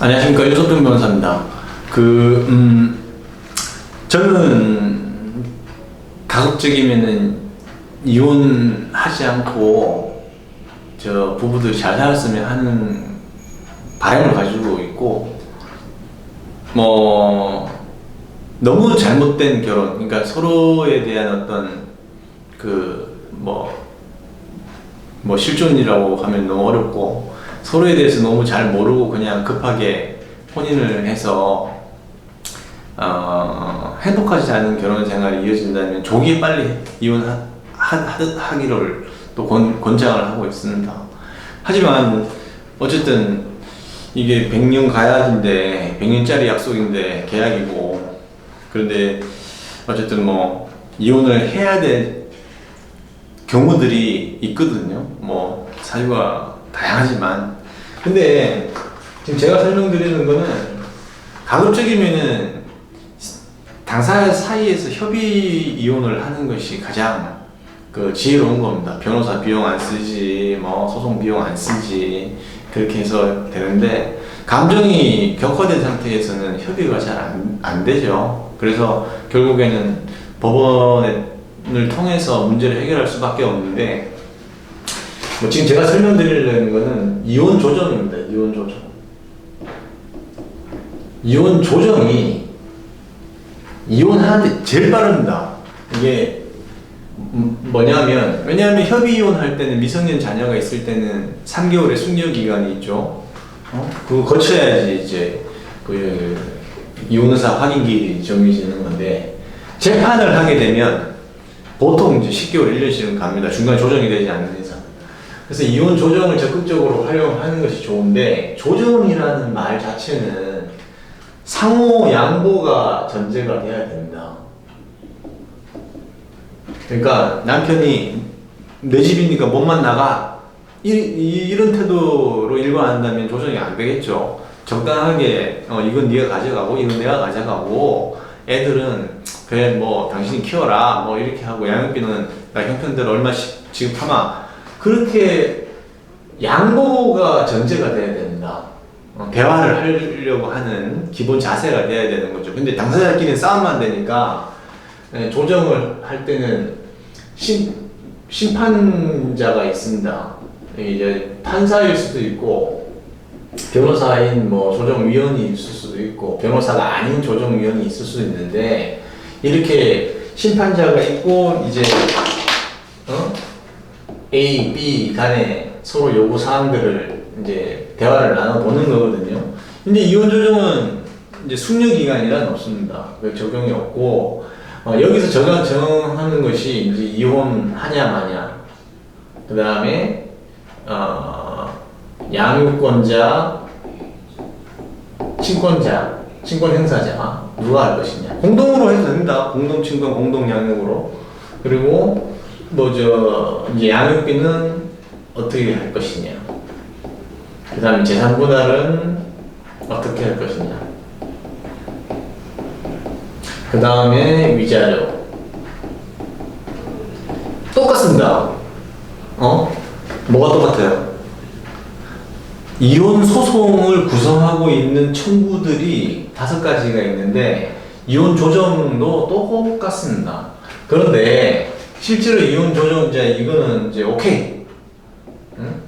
안녕하십니까 유석준 변호사입니다. 그 음, 저는 가급적이면은 이혼하지 않고 저 부부들 잘 살았으면 하는 바람을 가지고 있고 뭐 너무 잘못된 결혼, 그러니까 서로에 대한 어떤 그 뭐 뭐 실존이라고 하면 너무 어렵고 서로에 대해서 너무 잘 모르고 그냥 급하게 혼인을 해서 어, 행복하지 않은 결혼 생활이 이어진다면 조기 빨리 이혼하기를 또 권, 권장을 하고 있습니다. 하지만 어쨌든 이게 100년 가약인데 100년짜리 약속인데 계약이고 그런데 어쨌든 뭐 이혼을 해야 될 경우들이 있거든요. 뭐 사유가 다양하지만 근데 지금 제가 설명드리는 거는 가급적이면은 당사 사이에서 협의 이혼을 하는 것이 가장 그 지혜로운 겁니다. 변호사 비용 안 쓰지, 뭐 소송 비용 안 쓰지 그렇게 해서 되는데 감정이 격화된 상태에서는 협의가 잘안 안 되죠. 그래서 결국에는 법원을 통해서 문제를 해결할 수밖에 없는데 뭐 지금 제가 설명드리려는 거는 이혼 조정입니다. 이혼 조정. 이혼 조정이 이혼하는데 제일 빠릅니다. 이게 음, 뭐냐면 왜냐하면 협의 이혼 할 때는 미성년 자녀가 있을 때는 3개월의 숙려 기간이 있죠. 어? 그거 거쳐야지 이제 그 이혼 의사 확인기 정해지는 건데 재판을 하게 되면 보통 이제 10개월, 1년씩은 갑니다. 중간 조정이 되지 않는 이상. 그래서 이혼 조정을 적극적으로 활용하는 것이 좋은데 조정이라는 말 자체는 상호 양보가 전제가 돼야 됩니다. 그러니까 남편이 내 집이니까 몸만 나가 이, 이, 이 런 태도로 일관한다면 조정이 안 되겠죠. 적당하게 어, 이건 네가 가져가고 이건 내가 가져가고 애들은 그래 뭐 당신이 키워라 뭐 이렇게 하고 양육비는 나 형편대로 얼마씩 지급하마 그렇게 양보가 전제가 돼야 됩니다. 어, 대화를 하려고 하는 기본 자세가 돼야 되는 거죠. 근데 당사자끼리 싸움만 되니까 예, 조정을 할 때는 심, 심판자가 있습니다. 이제 판사일 수도 있고 변호사인 뭐 조정위원이 있을 수도 있고 변호사가 아닌 조정위원이 있을 수도 있는데 이렇게 심판자가 있고 이제 어? A, B 간에 서로 요구 사항들을 이제 대화를 나눠 보는 거거든요. 근데 이혼 조정은 이제 숙려 기간이란 없습니다. 그 적용이 없고 어, 여기서 정하, 정하는 것이 이제 이혼하냐 마냐. 그 다음에 어, 양육권자, 친권자, 친권 행사자 누가 할 것이냐. 공동으로 해도 됩니다. 공동 친권, 공동 양육으로. 그리고 뭐저 이제 양육비는 어떻게 할 것이냐. 그 다음에 재산 분할은 어떻게 할 것이냐. 그 다음에 위자료. 똑같습니다. 어? 뭐가 똑같아요? 이혼 소송을 구성하고 있는 청구들이 다섯 가지가 있는데 이혼 조정도 똑같습니다. 그런데 실제로 이혼 조정자 이거는 이제 오케이. 응?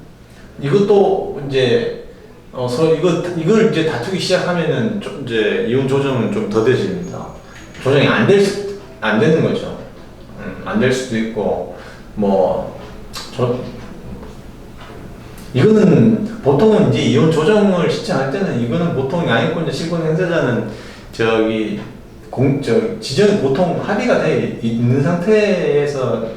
이것도 이제 어, 서 이거 이걸 이제 다투기 시작하면은 좀 이제 이혼 조정은 좀 더뎌집니다. 조정이 안될 수, 안 되는 거죠. 음, 안될 수도 있고, 뭐, 저, 이거는 보통은 이제 이혼 조정을 신청할 때는 이거는 보통 양육권자 실권 행사자는 저기 공, 저, 지정 보통 합의가 돼 있는 상태에서가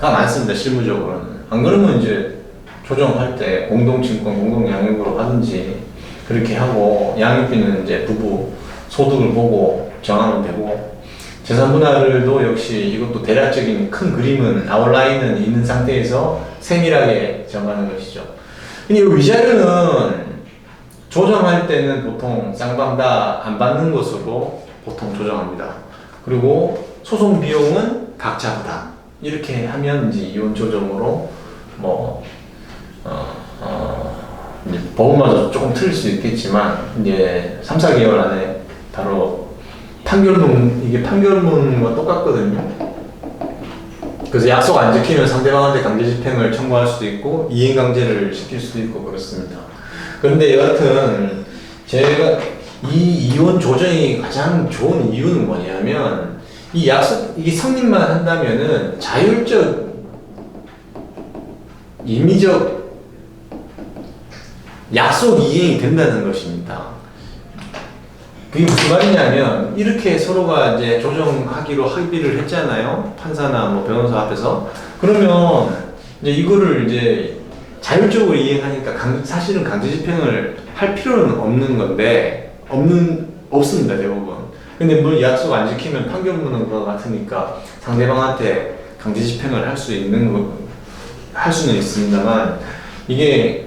많습니다, 실무적으로는. 안 그러면 이제 조정할 때 공동친권, 공동양육으로 하든지 그렇게 하고 양육비는 이제 부부 소득을 보고 정하면 되고 재산 분할도 역시 이것도 대략적인 큰 그림은 아웃라인은 있는 상태에서 세밀하게 정하는 것이죠. 근데 이 위자료는 조정할 때는 보통 쌍방 다 안 받는 것으로 보통 조정합니다. 그리고 소송 비용은 각자 부담. 이렇게 하면 이제 이혼 조정으로 뭐 어, 어, 이제 법 법마다 조금 틀릴 수 있겠지만 이제 3, 4개월 안에 바로 판결문 이게 판결문과 똑같거든요. 그래서 약속 안 지키면 상대방한테 강제 집행을 청구할 수도 있고 이행 강제를 시킬 수도 있고 그렇습니다. 그런데 여하튼 제가 이 이혼 조정이 가장 좋은 이유는 뭐냐면 이 약속 이게 성립만 한다면은 자율적 임의적 약속 이행이 된다는 것입니다. 그게 무슨 말이냐면 이렇게 서로가 이제 조정하기로 합의를 했잖아요. 판사나 뭐 변호사 앞에서 그러면 이제 이거를 이제 자율적으로 이행하니까 강- 사실은 강제 집행을 할 필요는 없는 건데 없는 없습니다 대부분. 근데 뭐 약속 안 지키면 판결문은 그거 같으니까 상대방한테 강제 집행을 할 수 있는 거, 할 수는 있습니다만 이게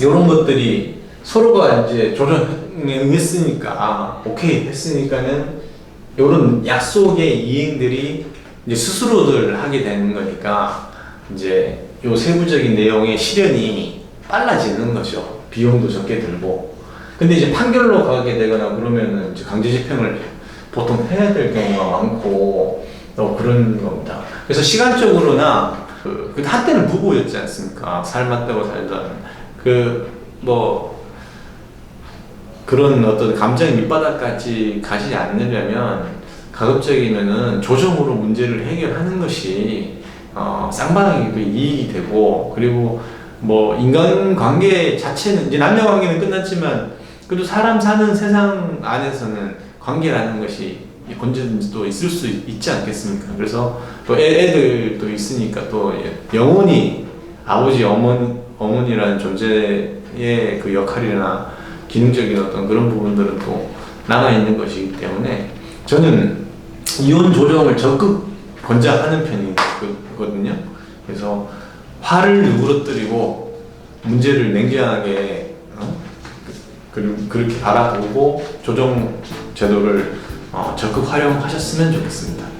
이런 것들이 서로가 이제 조정에 응했으니까 아, 오케이 했으니까는 이런 약속의 이행들이 이제 스스로들 하게 되는 거니까 이제 요 세부적인 내용의 실현이 빨라지는 거죠. 비용도 적게 들고. 근데 이제 판결로 가게 되거나 그러면은 이제 강제 집행을 보통 해야 될 경우가 많고 또 그런 겁니다. 그래서 시간적으로나 그, 그 한때는 부부였지 않습니까? 삶았다고 살던 그뭐 그런 어떤 감정의 밑바닥까지 가지 않으려면 가급적이면은 조정으로 문제를 해결하는 것이 어, 쌍방에게도 이익이 되고 그리고 뭐 인간관계 자체는 이제 남녀 관계는 끝났지만 그래도 사람 사는 세상 안에서는 관계라는 것이 언제든지 또 있을 수 있- 있지 않겠습니까? 그래서 또 애, 애들도 있으니까 또 영원히 아버지 어머니 어머니라는 존재의 그 역할이나 기능적인 어떤 그런 부분들은 또 남아 있는 것이기 때문에 저는 이혼 조정을 적극 권장하는 편이거든요. 그래서 화를 누그러뜨리고 문제를 냉정하게 어? 그, 그렇게 바라보고 조정 제도를 어, 적극 활용하셨으면 좋겠습니다.